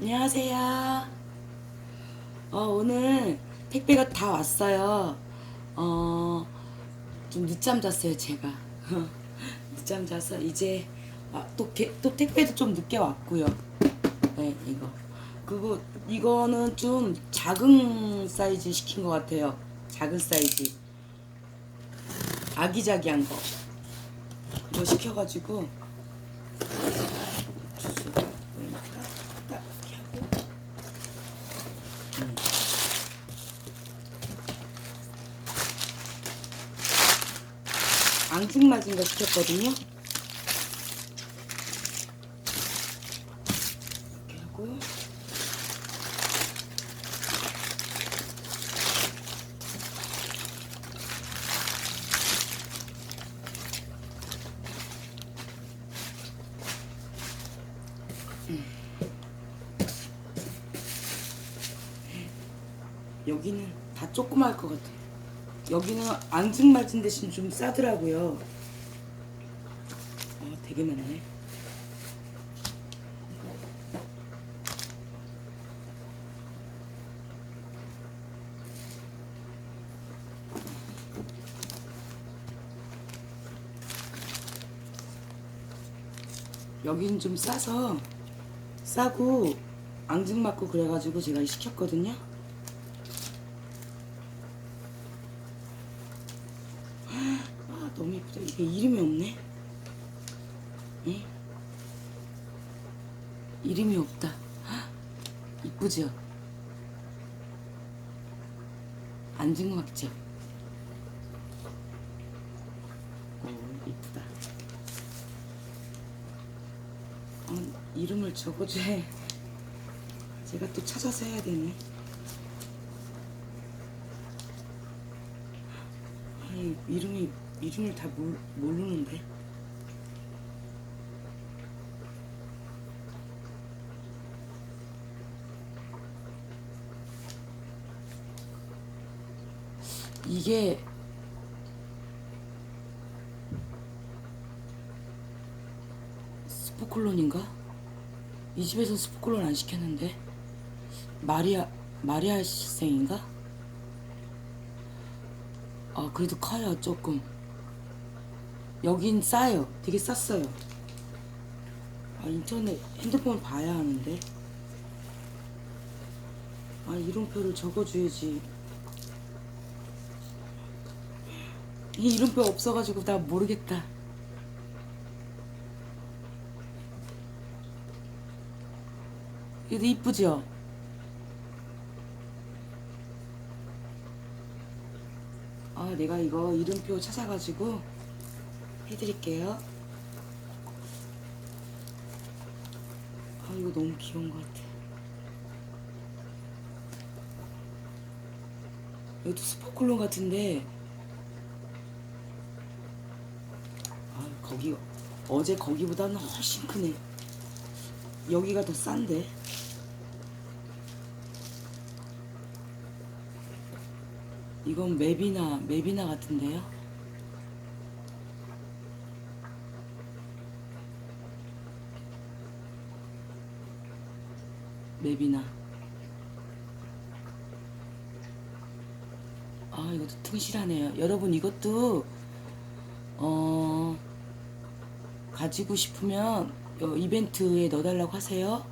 안녕하세요. 어, 오늘 택배가 다 왔어요. 어, 좀 늦잠 잤어요, 제가. 늦잠 자서 이제 아, 또, 게, 또 택배도 좀 늦게 왔고요. 네, 이거. 그리고 이거는 좀 작은 사이즈 시킨 것 같아요. 작은 사이즈. 아기자기한 거. 그거 시켜가지고 주스 이렇게 딱 이렇게 하고 음. 앙증맞은 거 시켰거든요. 이렇게 하고 여기는 다 조그마할 것 같아요. 여기는 앙증맞은 대신 좀 싸더라고요. 아, 되게 많네. 여기는 좀 싸서 싸고 앙증맞고 그래가지고 제가 시켰거든요. 아 너무 예쁘다. 이게 이름이 없네. 예? 이름이 없다. 헉, 이쁘죠? 안증막죠? 오 이쁘다. 어, 이름을 적어줘야 제가 또 찾아서 해야 되네. 아니 이름이 이름을 다 모르, 모르는데 이게 스포클론인가? 이 집에서 스포클론 안 시켰는데 마리아 마리아 시생인가? 아 그래도 커요 조금 여긴 싸요. 되게 쌌어요. 아 인터넷 핸드폰을 봐야 하는데. 아 이름표를 적어줘야지. 이 이름표 없어가지고 나 모르겠다. 얘도 이쁘죠? 아, 내가 이거 이름표 찾아가지고 해드릴게요. 아, 이거 너무 귀여운 것 같아. 이것도 스포클론 같은데, 아, 거기, 어제 거기보다는 훨씬 크네. 여기가 더 싼데. 이건 맵이나 맵이나 같은데요. 맵이나. 아 이것도 튼실하네요. 여러분 이것도 어 가지고 싶으면 어, 이벤트에 넣어달라고 하세요.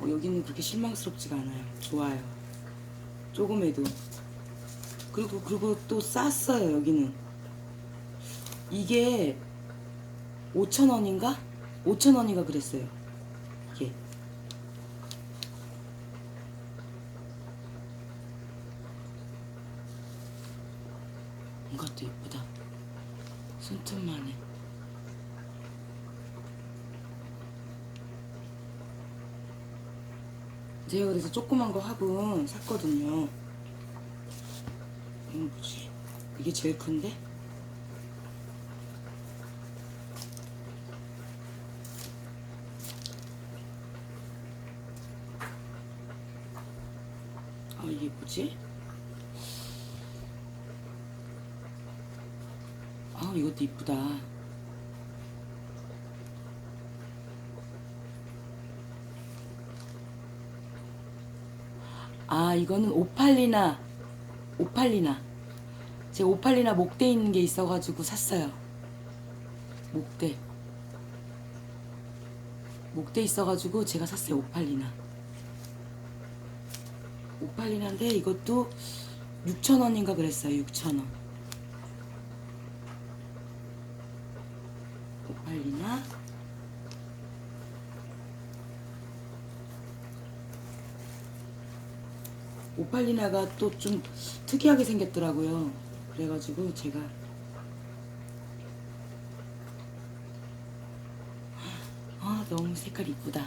어, 여기는 그렇게 실망스럽지가 않아요. 좋아요. 조금해도. 그리고 그리고 또 쌌어요. 여기는. 이게 5천 원인가? 5천 원인가 그랬어요. 이게. 이것도 예쁘다. 손톱만해. 제가 그래서 조그만 거 화분 샀거든요. 이건 뭐지? 이게 제일 큰데? 아 이것도 이쁘다. 아 이거는 오팔리나 오팔리나. 제 오팔리나 목대 있는 게 있어가지고 샀어요. 목대. 목대 있어가지고 제가 샀어요 오팔리나. 오팔리나인데 이것도 6,000원인가 그랬어요 6,000원. 오팔리나 오팔리나가 또 좀 특이하게 생겼더라고요. 그래가지고 제가 아 너무 색깔 이쁘다.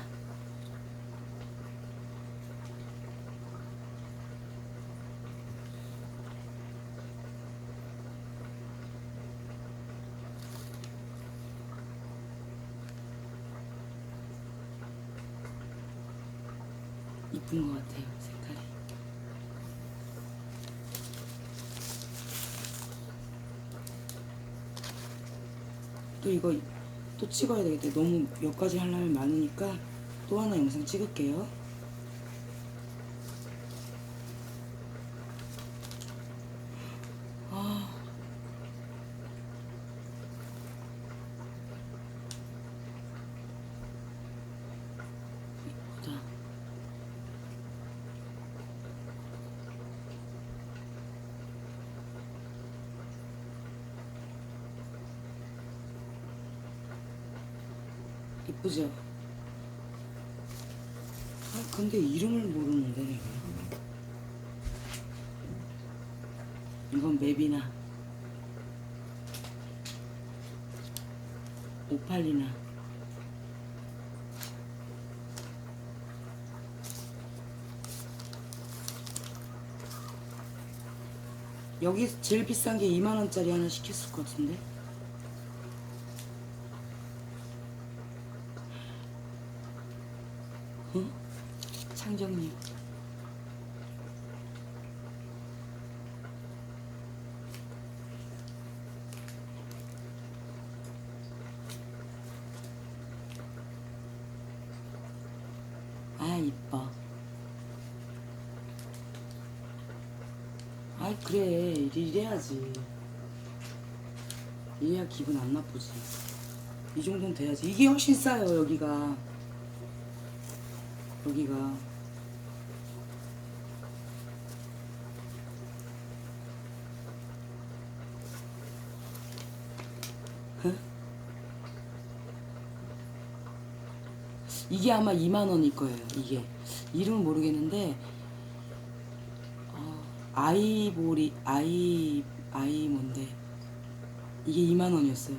이쁜 것 같아요 색깔이. 또 이거 또 찍어야 되겠다. 너무 몇 가지 하려면 많으니까 또 하나 영상 찍을게요. 아. 이쁘다. 이쁘죠? 아, 근데 이름을 모르는데, 내가. 이건 맵이나, 오팔리나. 여기 제일 비싼 게 2만원짜리 하나 시켰을 것 같은데? 응? 창정님. 아, 이뻐. 아이, 그래. 이래야지. 이래야 기분 안 나쁘지. 이 정도는 돼야지. 이게 훨씬 싸요, 여기가. 여기가 어? 이게 아마 2만 원일 거예요. 이게 이름은 모르겠는데 어, 아이보리 아이 아이 뭔데 이게 2만 원이었어요.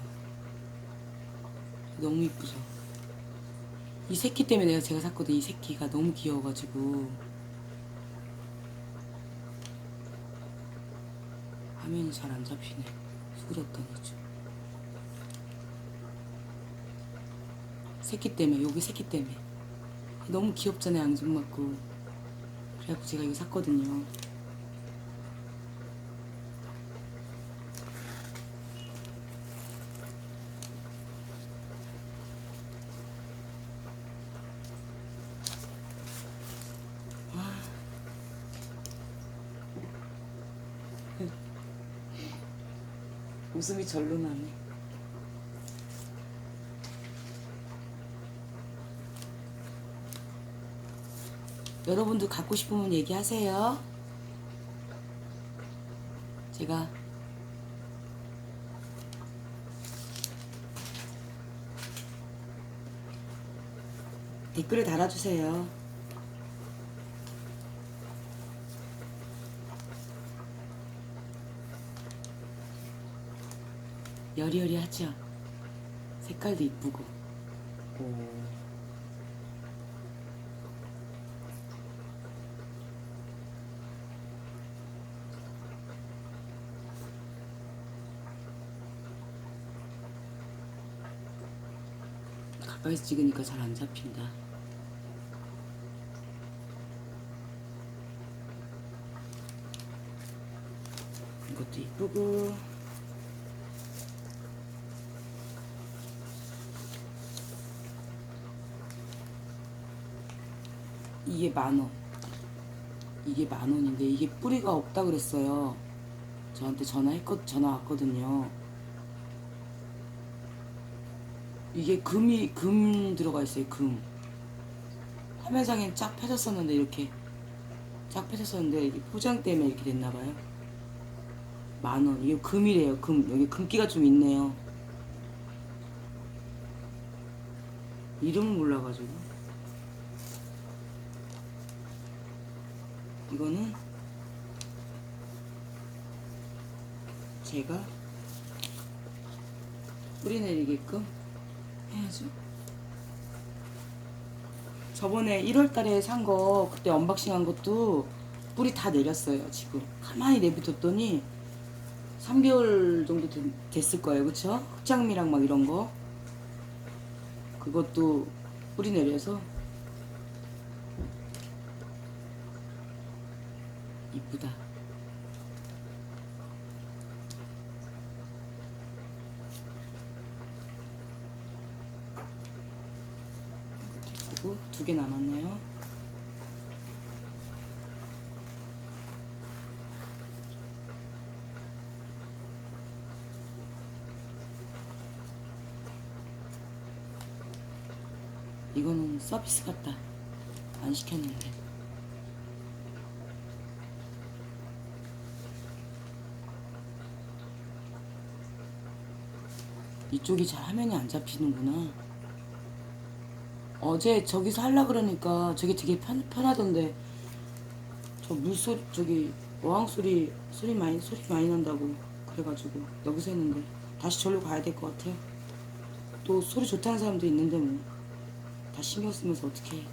너무 이쁘죠. 이 새끼 때문에 내가 제가 샀거든. 이 새끼가 너무 귀여워가지고 화면이 잘 안 잡히네. 수그렸더니 좀. 새끼 때문에 여기 새끼 때문에 너무 귀엽잖아요. 앙증맞고 그래갖고 제가 이거 샀거든요. 웃음이 절로 나네. 여러분도 갖고 싶으면 얘기하세요. 제가 댓글에 달아주세요. 여리여리하죠? 색깔도 이쁘고. 가까이서 찍으니까 잘 안 잡힌다. 이것도 이쁘고. 이게 만 원. 이게 만 원인데 이게 뿌리가 없다 그랬어요. 저한테 전화했거 전화 왔거든요. 이게 금이 금 들어가 있어요. 금. 화면상엔 쫙 펴졌었는데 이렇게 쫙 펴졌었는데 이게 포장 때문에 이렇게 됐나 봐요. 만 원. 이게 금이래요. 금. 여기 금기가 좀 있네요. 이름은 몰라가지고. 이거는 제가 뿌리 내리게끔 해야죠. 저번에 1월 달에 산 거 그때 언박싱 한 것도 뿌리 다 내렸어요. 지금 가만히 내비뒀더니 3개월 정도 된- 됐을 거예요. 그쵸? 흑장미랑 막 이런 거 그것도 뿌리 내려서 이쁘다. 그리고 두 개 남았네요. 이거는 서비스 같다. 안 시켰는데. 이쪽이 잘 화면이 안 잡히는구나. 어제 저기서 하려 그러니까 저게 되게 편, 편하던데 저 물소리 저기 어항 소리 소리 많이 소리 많이 난다고 그래가지고 여기서 했는데 다시 절로 가야 될 것 같아요. 또 소리 좋다는 사람도 있는데 뭐 다 신경 쓰면서 어떻게 해?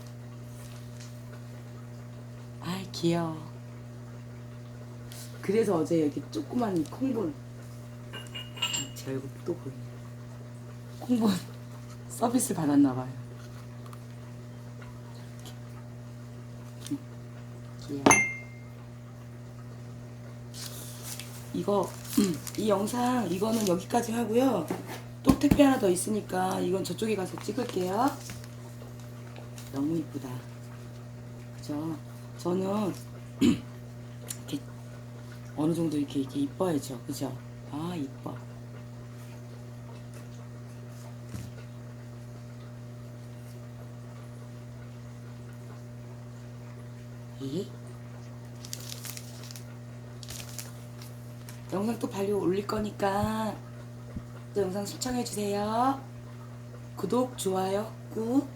아이 귀여워. 그래서 어제 여기 조그만 콩본 아, 제 얼굴 또 보이네. 콩본 서비스 받았나 봐요. 귀여워. 이거 이 영상 이거는 여기까지 하고요. 또 택배 하나 더 있으니까 이건 저쪽에 가서 찍을게요. 너무 이쁘다. 그죠? 저는 이렇게 어느 정도 이렇게 이렇게 이뻐야죠. 그죠? 아 이뻐. 이 영상 또 발효 올릴 거니까 또 영상 시청해 주세요. 구독, 좋아요, 꾹